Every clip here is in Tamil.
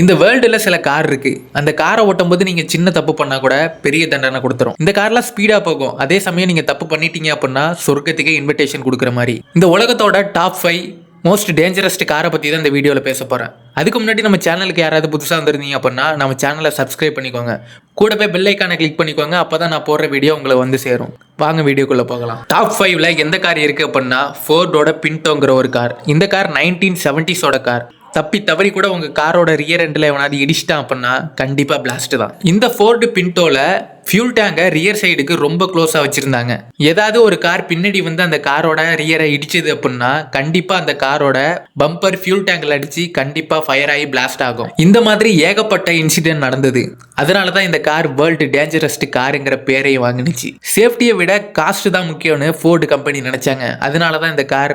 இந்த வேர்ல்டில் சில கார் இருக்கு. அந்த காரை ஓட்டும் போது நீங்க சின்ன தப்பு பண்ணா கூட பெரிய தண்டனை கொடுத்துரும். இந்த கார்லாம் ஸ்பீடா போகும். அதே சமயம் நீங்க தப்பு பண்ணிட்டீங்க அப்படின்னா சொர்க்கத்துக்கே இன்விடேஷன் கொடுக்குற மாதிரி. இந்த உலகத்தோட டாப் ஃபைவ் மோஸ்ட் டேஞ்சரஸ்ட் காரை பற்றி தான் இந்த வீடியோவில் பேச போகிறேன் அதுக்கு முன்னாடி நம்ம சேனலுக்கு யாராவது புதுசாக வந்திருந்தீங்க அப்படின்னா நம்ம சேனலை சப்ஸ்கிரைப் பண்ணிக்கோங்க. கூட பெல் ஐக்கானை கிளிக் பண்ணிக்கோங்க. அப்போ தான் நான் போடுற வீடியோ உங்களை வந்து சேரும். வாங்க வீடியோக்குள்ளே போகலாம். டாப் ஃபைவ்ல எந்த கார் இருக்குது அப்படின்னா ஃபோர்டோட பின்டோங்கிற ஒரு கார் இந்த கார் நைன்டீன் செவன்டிஸோட கார் தப்பி தவறி கூட உங்கள் காரோட ரியர் எண்டில் எவனாவது இடிச்சிட்டான் அப்படின்னா கண்டிப்பாக பிளாஸ்ட் தான். இந்த ஃபோர்டு பின்டோவில் ஃபியூல் டேங்கை ரியர் சைடுக்கு ரொம்ப க்ளோஸாக வச்சுருந்தாங்க. ஏதாவது ஒரு கார் பின்னாடி வந்து அந்த காரோட ரியரை இடிச்சது அப்படின்னா கண்டிப்பாக அந்த காரோட பம்பர் ஃபியூல் டேங்கில் அடித்து கண்டிப்பாக ஃபயர் ஆகி பிளாஸ்ட் ஆகும். இந்த மாதிரி ஏகப்பட்ட இன்சிடென்ட் நடந்தது. அதனால தான் இந்த கார் வேர்ல்டு டேஞ்சரஸ்ட் காருங்கிற பேரையை வாங்கினுச்சு. சேஃப்டியை விட காஸ்ட் தான் முக்கியம்னு ஃபோர்டு கம்பெனி நினச்சாங்க. அதனால தான் இந்த கார்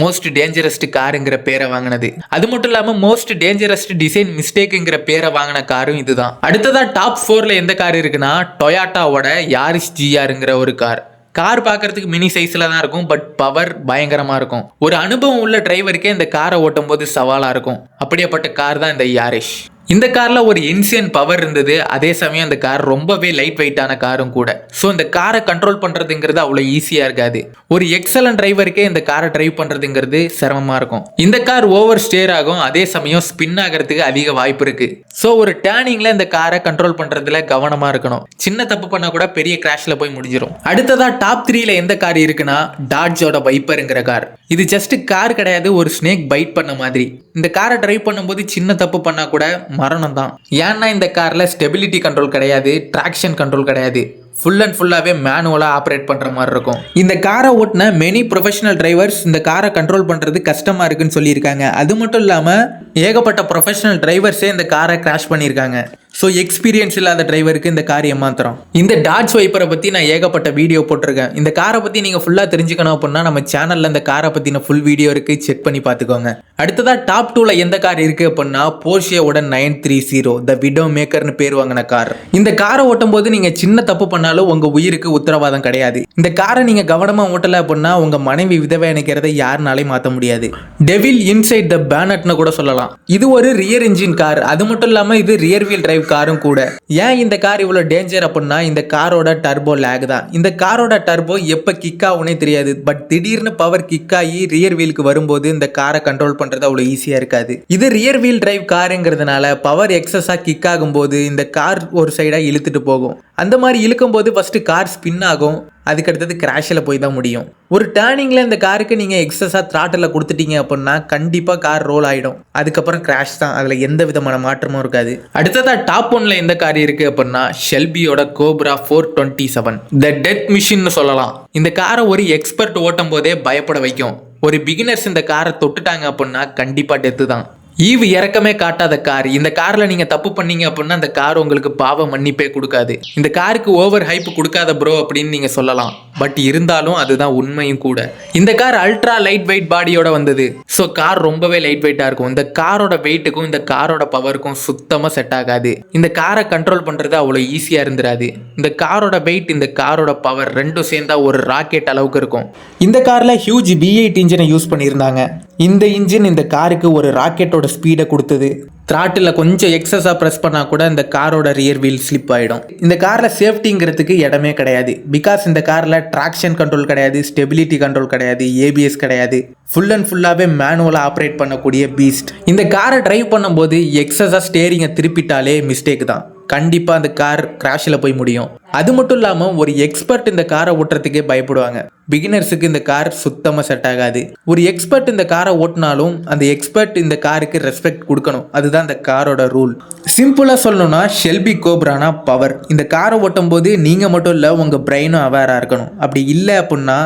மோஸ்ட் டேஞ்சரஸ்ட் காருங்கிற பேரை வாங்கினது. அது மட்டும் இல்லாம மோஸ்ட் டேஞ்சரஸ்ட் டிசைன் மிஸ்டேக்குங்கிற பேரை வாங்கின காரும் இதுதான். அடுத்ததான் டாப் ஃபோர்ல எந்த கார் இருக்குன்னா டொயாட்டாவோட யாரிஸ் ஜிஆருங்கிற ஒரு கார். கார் பார்க்கறதுக்கு மினி சைஸ்ல தான் இருக்கும் பட் பவர் பயங்கரமா இருக்கும். ஒரு அனுபவம் உள்ள டிரைவருக்கே இந்த காரை ஓட்டும் போது சவாலா இருக்கும். அப்படியேப்பட்ட கார் தான் இந்த யாரிஷ் இந்த காரில் ஒரு இன்சியன் பவர் இருந்தது. அதே சமயம் அந்த கார் ரொம்பவே லைட் வெயிட்டான காரும் கூட. ஸோ இந்த காரை கண்ட்ரோல் பண்ணுறதுங்கிறது அவ்வளோ ஈஸியாக இருக்காது. ஒரு எக்ஸலன்ட் டிரைவருக்கே இந்த காரை டிரைவ் பண்ணுறதுங்கிறது சிரமமாக இருக்கும். இந்த கார் ஓவர் ஸ்டேர் ஆகும். அதே சமயம் ஸ்பின் ஆகிறதுக்கு அதிக வாய்ப்பு இருக்குது ஸோ ஒரு டேர்னிங்கில் இந்த காரை கண்ட்ரோல் பண்ணுறதுல கவனமாக இருக்கணும். சின்ன தப்பு பண்ணால் கூட பெரிய கிராஷில் போய் முடிஞ்சிடும் அடுத்ததாக டாப் த்ரீயில் எந்த கார் இருக்குன்னா டாட்ஜோட வைப்பருங்கிற கார். இது ஜஸ்ட் கார் கிடையாது. ஒரு ஸ்னேக் பைட் பண்ண மாதிரி. இந்த காரை டிரைவ் பண்ணும்போது சின்ன தப்பு பண்ணால் கூட மரணம் தான் ஏன்னா இந்த காரில் ஸ்டெபிலிட்டி கண்ட்ரோல் கிடையாது ட்ராக்ஷன் கண்ட்ரோல் கிடையாது. ஃபுல் அண்ட் ஃபுல்லாகவே மேனுவலாக ஆப்ரேட் பண்ணுற மாதிரி இருக்கும். இந்த காரை ஓட்டின மெனி ப்ரொஃபஷனல் டிரைவர்ஸ் இந்த காரை கண்ட்ரோல் பண்ணுறது கஷ்டமாக இருக்குன்னு சொல்லியிருக்காங்க. அது மட்டும் இல்லாமல் ஏகப்பட்ட ப்ரொஃபஷனல் டிரைவர்ஸே இந்த காரை கிராஷ் பண்ணியிருக்காங்க. ஸோ எக்ஸ்பீரியன்ஸ் இல்லாத டிரைவருக்கு இந்த கார் ஏமாத்திரம் இந்த டாட்ஜ் வைப்பரை பற்றி நான் ஏகப்பட்ட வீடியோ போட்டிருக்கேன். இந்த காரை பற்றி நீங்கள் ஃபுல்லாக தெரிஞ்சுக்கணும் அப்படின்னா நம்ம சேனலில் இந்த காரை பற்றின ஃபுல் வீடியோ இருக்குது செக் பண்ணி பார்த்துக்கோங்க. அடுத்ததாக டாப் டூவில் எந்த கார் இருக்குது அப்படின்னா போர்ஷியோட nine three zero the widow மேக்கர்னு பேர் வாங்கின கார் இந்த காரை ஓட்டும் போது நீங்கள் சின்ன தப்பு பண்ணாலும் உங்கள் உயிருக்கு உத்தரவாதம் கிடையாது. இந்த காரை நீங்கள் கவனமாக ஓட்டலை அப்படின்னா உங்கள் மனைவி விதவை நினைக்கிறத யாருனாலையும் மாற்ற முடியாது. டெவில் இன்சைட் த பேனட்னு கூட சொல்லலாம். இது ஒரு ரியர் இன்ஜின் கார் அது மட்டும் இல்லாமல் இது ரியர் வீல் டிரைவ் காரும் கூட. ஏன் இந்த கார் இவ்வளோ டேஞ்சர் அப்படின்னா இந்த காரோட டர்போ லேக் தான். இந்த காரோட டர்போ எப்போ கிக் ஆகுனே தெரியாது. பட் திடீர்னு பவர் கிக் ஆகி ரியர் வீலுக்கு வரும்போது இந்த காரை கண்ட்ரோல் பண்ணுறது அவ்வளோ ஈஸியாக இருக்காது. இது ரியர் வீல் டிரைவ் காருங்கிறதுனால பவர் எக்ஸஸாக கிக் ஆகும்போது இந்த கார் ஒரு சைடாக இழுத்துட்டு போகும். அந்த மாதிரி இழுக்கும் போது ஃபஸ்ட்டு கார் ஸ்பின் ஆகும். அதுக்கடுத்தது கிராஷில் போய் தான் முடியும். ஒரு டேர்னிங்கில் இந்த காருக்கு நீங்கள் எக்ஸஸாக த்ராட்டில் கொடுத்துட்டீங்க அப்படின்னா கண்டிப்பாக கார் ரோல் ஆகிடும் அதுக்கப்புறம் கிராஷ் தான். அதில் எந்த விதமான மாற்றமும் இருக்காது. அடுத்ததாக டாப் ஒன்ல எந்த கார் இருக்குது அப்படின்னா ஷெல்பியோட cobra four twenty seven the death மிஷின்னு சொல்லலாம். இந்த காரை ஒரு எக்ஸ்பர்ட் ஓட்டும் போதே பயப்பட வைக்கும். ஒரு பிகினர்ஸ் இந்த காரை தொட்டுட்டாங்க அப்படின்னா கண்டிப்பாக டெத்து தான். ஈவு இறக்கமே காட்டாத கார். இந்த காரில் நீங்கள் தப்பு பண்ணீங்க அப்படின்னா அந்த கார் உங்களுக்கு பாவ மன்னிப்பே கொடுக்காது. இந்த காருக்கு ஓவர் ஹைப் கொடுக்காத ப்ரோ அப்படின்னு நீங்கள் சொல்லலாம். பட் இருந்தாலும் அதுதான் உண்மையும் கூட. இந்த கார் அல்ட்ரா லைட் வெயிட் பாடியோட வந்தது. ஸோ கார் ரொம்பவே லைட் வெயிட்டாக இருக்கும். இந்த காரோட வெயிட்டுக்கும் இந்த காரோட பவருக்கும் சுத்தமாக செட் ஆகாது. இந்த காரை கண்ட்ரோல் பண்ணுறது அவ்வளோ ஈஸியாக இருந்துராது. இந்த காரோட வெயிட் இந்த காரோட பவர் ரெண்டும் சேர்ந்தா ஒரு ராக்கெட் அளவுக்கு இருக்கும். இந்த காரில் ஹியூஜ் பி இன்ஜினை யூஸ் பண்ணியிருந்தாங்க. இந்த இன்ஜின் இந்த காருக்கு ஒரு ராக்கெட்டோட ஸ்பீடை கொடுத்தது. த்ராட்டில் கொஞ்சம் எக்ஸஸாக ப்ரெஸ் பண்ணால் கூட இந்த காரோட ரியர் வீல் ஸ்லிப் ஆகிடும் இந்த காரில் சேஃப்டிங்கிறதுக்கு இடமே கிடையாது. பிகாஸ் இந்த காரில் ட்ராக்ஷன் கண்ட்ரோல் கிடையாது ஸ்டெபிலிட்டி கண்ட்ரோல் கிடையாது ஏபிஎஸ் கிடையாது. ஃபுல் அண்ட் ஃபுல்லாகவே மேனுவலாக ஆப்ரேட் பண்ணக்கூடிய பீஸ்ட் இந்த காரை டிரைவ் பண்ணும்போது எக்ஸஸாக ஸ்டேரிங்கை திருப்பிட்டாலே மிஸ்டேக் தான். கண்டிப்பாக அந்த கார் கிராஷில் போய் முடியும். அது மட்டும் இல்லாமல் ஒரு எக்ஸ்பர்ட் இந்த காரை ஓட்டுறதுக்கே பயப்படுவாங்க. பிகினர்ஸுக்கு இந்த கார் சுத்தமாக செட் ஆகாது. ஒரு எக்ஸ்பர்ட் இந்த காரை ஓட்டினாலும் அந்த எக்ஸ்பர்ட் இந்த காருக்கு ரெஸ்பெக்ட் கொடுக்கணும். அதுதான் இந்த காரோட ரூல் சிம்பிளாக சொல்லணும்னா ஷெல்பி கோப்ரானா பவர் இந்த காரை ஓட்டும் போது நீங்கள் மட்டும் இல்லை உங்கள் பிரெயினும் அவேராக இருக்கணும். அப்படி இல்லை அப்படின்னா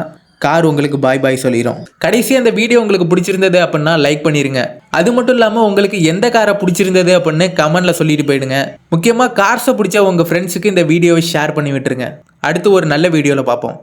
கார் உங்களுக்கு பாய் பாய் சொல்லிடும் கடைசி அந்த வீடியோ உங்களுக்கு பிடிச்சிருந்தது அப்படின்னா லைக் பண்ணிடுங்க அது மட்டும் இல்லாமல் உங்களுக்கு எந்த காரை பிடிச்சிருந்தது அப்படின்னு கமெண்ட்ல சொல்லிட்டு போயிடுங்க. முக்கியமாக கார்ஸை பிடிச்ச உங்கள் ஃப்ரெண்ட்ஸுக்கு இந்த வீடியோவை ஷேர் பண்ணி விட்டுருங்க. அடுத்து ஒரு நல்ல வீடியோவில் பார்ப்போம்.